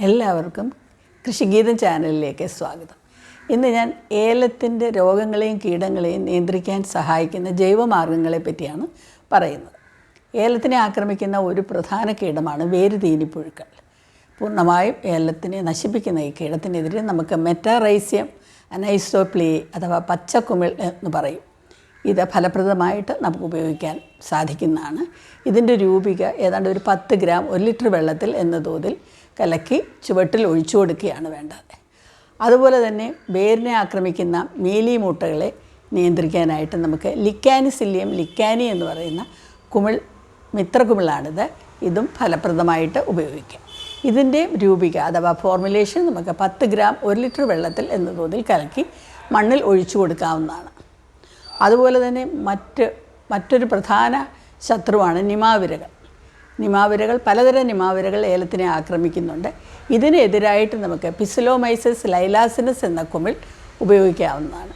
എല്ലാവർക്കും കൃഷിഗീതം ചാനലിലേക്ക് സ്വാഗതം. ഇന്ന് ഞാൻ ഏലത്തിന്റെ രോഗങ്ങളെയും കീടങ്ങളെയും നിയന്ത്രിക്കാൻ സഹായിക്കുന്ന ജൈവമാർഗങ്ങളെ പറ്റിയാണ് പറയുന്നത്. ഏലത്തിനെ ആക്രമിക്കുന്ന ഒരു പ്രധാന കീടമാണ് വേരുതീനിപ്പുഴുക്കൾ. പൂർണമായും ഏലത്തിനെ നശിപ്പിക്കുന്ന ഈ കീടത്തിനെതിരെ നമുക്ക് മെറ്റാറൈസ്യം അനൈസോപ്ലി അഥവാ പച്ചക്കുമിൾ എന്ന് പറയും. ഇത് ഫലപ്രദമായിട്ട് നമുക്ക് ഉപയോഗിക്കാൻ സാധിക്കുന്നതാണ്. ഇതിന്റെ രൂപിക ഏതാണ്ട് ഒരു പത്ത് ഗ്രാം ഒരു ലിറ്റർ വെള്ളത്തിൽ എന്ന തോതിൽ കലക്കി ചുവട്ടിൽ ഒഴിച്ചു കൊടുക്കുകയാണ് വേണ്ടത്. അതുപോലെ തന്നെ വേരിനെ ആക്രമിക്കുന്ന മീലി മൂട്ടകളെ നിയന്ത്രിക്കാനായിട്ട് നമുക്ക് ലിക്കാനിസില്യം ലിക്കാനി എന്ന് പറയുന്ന കുമിൾ മിത്രകുമിളാണിത് ഇതും ഫലപ്രദമായിട്ട് ഉപയോഗിക്കാം. ഇതിന്റെ രൂപിക അഥവാ ഫോർമുലേഷൻ നമുക്ക് പത്ത് ഗ്രാം ഒരു ലിറ്റർ വെള്ളത്തിൽ എന്ന തോതിൽ കലക്കി മണ്ണിൽ ഒഴിച്ചു കൊടുക്കാവുന്നതാണ്. അതുപോലെ തന്നെ മറ്റ് മറ്റൊരു പ്രധാന ശത്രുവാണ് നിമാവിരകൾ നിമാവിരകൾ പലതരം നിമാവിരകൾ ഏലത്തിനെ ആക്രമിക്കുന്നുണ്ട്. ഇതിനെതിരായിട്ട് നമുക്ക് പിസിലോമൈസസ് ലൈലാസിനസ് എന്ന കുമിൾ ഉപയോഗിക്കാവുന്നതാണ്.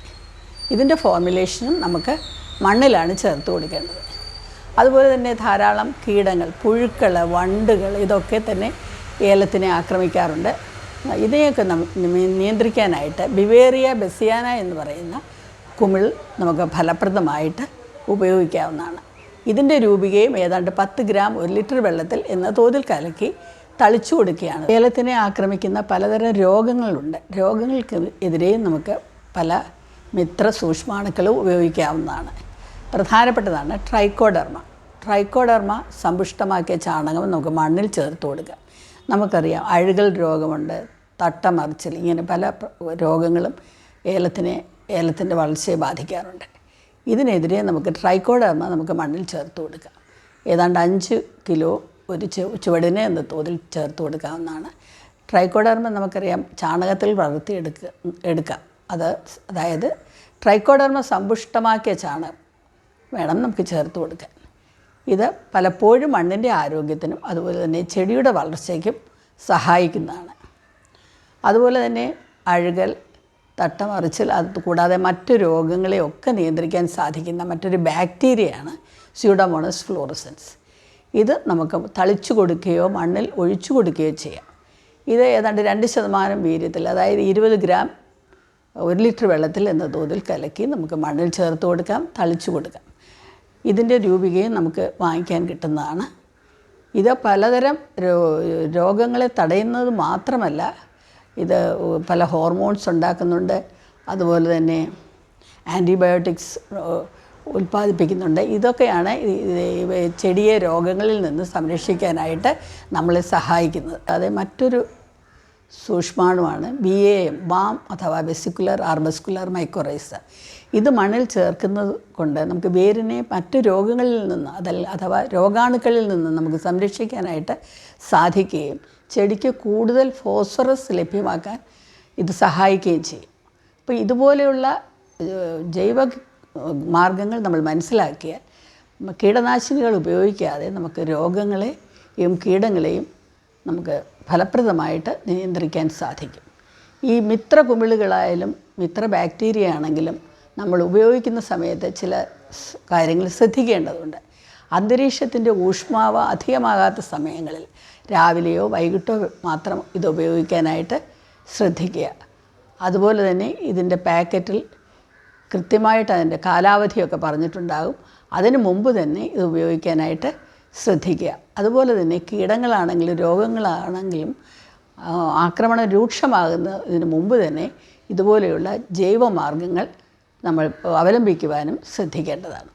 ഇതിന്റെ ഫോർമുലേഷനും നമുക്ക് മണ്ണിലാണ് ചേർത്ത് കൊടുക്കേണ്ടത്. അതുപോലെ തന്നെ ധാരാളം കീടങ്ങൾ പുഴുക്കൾ വണ്ടുകൾ ഇതൊക്കെ തന്നെ ഏലത്തിനെ ആക്രമിക്കാറുണ്ട്. ഇതിനെയൊക്കെ നിയന്ത്രിക്കാനായിട്ട് ബിവേറിയ ബെസിയാന എന്ന് പറയുന്ന കുമിൾ നമുക്ക് ഫലപ്രദമായിട്ട് ഉപയോഗിക്കാവുന്നതാണ്. ഇതിന്റെ രൂപികയും ഏതാണ്ട് പത്ത് ഗ്രാം ഒരു ലിറ്റർ വെള്ളത്തിൽ എന്ന തോതിൽ കലക്കി തളിച്ചു കൊടുക്കുകയാണ്. ഏലത്തിനെ ആക്രമിക്കുന്ന പലതരം രോഗങ്ങളുണ്ട്. രോഗങ്ങൾക്ക് എതിരെയും നമുക്ക് പല മിത്ര സൂക്ഷ്മാണുക്കളും ഉപയോഗിക്കാവുന്നതാണ്. പ്രധാനപ്പെട്ടതാണ് ട്രൈക്കോഡർമ. ട്രൈക്കോഡർമ സമ്പുഷ്ടമാക്കിയ ചാണകം നമുക്ക് മണ്ണിൽ ചേർത്ത് കൊടുക്കാം. നമുക്കറിയാം അഴുകൽ രോഗമുണ്ട് തട്ടമറിച്ചിൽ ഇങ്ങനെ പല രോഗങ്ങളും ഏലത്തിനെ ഏലത്തിന്റെ വളർച്ചയെ ബാധിക്കാറുണ്ട്. ഇതിനെതിരെ നമുക്ക് ട്രൈക്കോഡർമ നമുക്ക് മണ്ണിൽ ചേർത്ത് കൊടുക്കാം. ഏതാണ്ട് അഞ്ച് കിലോ ഒരു ചുവടിന് എന്ന തോതിൽ ചേർത്ത് കൊടുക്കാവുന്നതാണ്. ട്രൈക്കോഡർമ നമുക്കറിയാം ചാണകത്തിൽ വളർത്തിയെടുക്കുക എടുക്കാം. അത് അതായത് ട്രൈക്കോഡർമ സമ്പുഷ്ടമാക്കിയ ചാണകം വേണം നമുക്ക് ചേർത്ത് കൊടുക്കാൻ. ഇത് പലപ്പോഴും മണ്ണിന്റെ ആരോഗ്യത്തിനും അതുപോലെ തന്നെ ചെടിയുടെ വളർച്ചയ്ക്കും സഹായിക്കുന്നതാണ്. അതുപോലെ തന്നെ അഴുകൽ തട്ടമറിച്ചിൽ അത് കൂടാതെ മറ്റു രോഗങ്ങളെയൊക്കെ നിയന്ത്രിക്കാൻ സാധിക്കുന്ന മറ്റൊരു ബാക്ടീരിയയാണ് സ്യൂഡമോണസ് ഫ്ലോറസൻസ് ഇത് നമുക്ക് തളിച്ചു കൊടുക്കുകയോ മണ്ണിൽ ഒഴിച്ചു കൊടുക്കുകയോ ചെയ്യാം. ഇത് ഏതാണ്ട് രണ്ട് ശതമാനം വീര്യത്തിൽ അതായത് ഇരുപത് ഗ്രാം ഒരു ലിറ്റർ വെള്ളത്തിൽ എന്ന തോതിൽ കലക്കി നമുക്ക് മണ്ണിൽ ചേർത്ത് കൊടുക്കാം തളിച്ചു കൊടുക്കാം. ഇതിന്റെ രൂപികയും നമുക്ക് വാങ്ങിക്കാൻ കിട്ടുന്നതാണ്. ഇത് പലതരം രോഗങ്ങളെ തടയുന്നത് മാത്രമല്ല ഇത് പല ഹോർമോൺസ് ഉണ്ടാക്കുന്നുണ്ട്. അതുപോലെ തന്നെ ആന്റിബയോട്ടിക്സ് ഉൽപ്പാദിപ്പിക്കുന്നുണ്ട്. ഇതൊക്കെയാണ് ചെടിയെ രോഗങ്ങളിൽ നിന്ന് സംരക്ഷിക്കാനായിട്ട് നമ്മളെ സഹായിക്കുന്നത്. അതെ മറ്റൊരു സൂക്ഷ്മാണുവാണ്. ബി എ എം ബാം അഥവാ വെസിക്കുലർ ആർബസ്കുലർ മൈക്കോറൈസ്. ഇത് മണ്ണിൽ ചേർക്കുന്നത് കൊണ്ട് നമുക്ക് വേരിനെ മറ്റു രോഗങ്ങളിൽ നിന്ന് അതല്ല അഥവാ രോഗാണുക്കളിൽ നിന്ന് നമുക്ക് സംരക്ഷിക്കാനായിട്ട് സാധിക്കുകയും ചെടിക്ക് കൂടുതൽ ഫോസ്ഫറസ് ലഭ്യമാക്കാൻ ഇത് സഹായിക്കുകയും ചെയ്യും. അപ്പോൾ ഇതുപോലെയുള്ള ജൈവ മാർഗങ്ങൾ നമ്മൾ മനസ്സിലാക്കിയാൽ കീടനാശിനികൾ ഉപയോഗിക്കാതെ നമുക്ക് രോഗങ്ങളെയും കീടങ്ങളെയും നമുക്ക് ഫലപ്രദമായിട്ട് നിയന്ത്രിക്കാൻ സാധിക്കും. ഈ മിത്ര കുമിളുകളായാലും മിത്ര ബാക്ടീരിയ ആണെങ്കിലും നമ്മൾ ഉപയോഗിക്കുന്ന സമയത്ത് ചില കാര്യങ്ങൾ ശ്രദ്ധിക്കേണ്ടതുണ്ട്. അന്തരീക്ഷത്തിന്റെ ഊഷ്മാവ് അധികമാകാത്ത സമയങ്ങളിൽ രാവിലെയോ വൈകിട്ടോ മാത്രം ഇത് ഉപയോഗിക്കാനായിട്ട് ശ്രദ്ധിക്കുക. അതുപോലെ തന്നെ ഇതിന്റെ പാക്കറ്റിൽ കൃത്യമായിട്ട് അതിന്റെ കാലാവധിയൊക്കെ പറഞ്ഞിട്ടുണ്ടാകും. അതിന് മുമ്പ് തന്നെ ഇത് ഉപയോഗിക്കാനായിട്ട് ശ്രദ്ധിക്കുക. അതുപോലെ തന്നെ കീടങ്ങളാണെങ്കിലും രോഗങ്ങളാണെങ്കിലും ആക്രമണം രൂക്ഷമാകുന്നതിന് മുമ്പ് തന്നെ ഇതുപോലെയുള്ള ജൈവമാർഗങ്ങൾ നമ്മൾ അവലംബിക്കുവാനും ശ്രദ്ധിക്കേണ്ടതാണ്.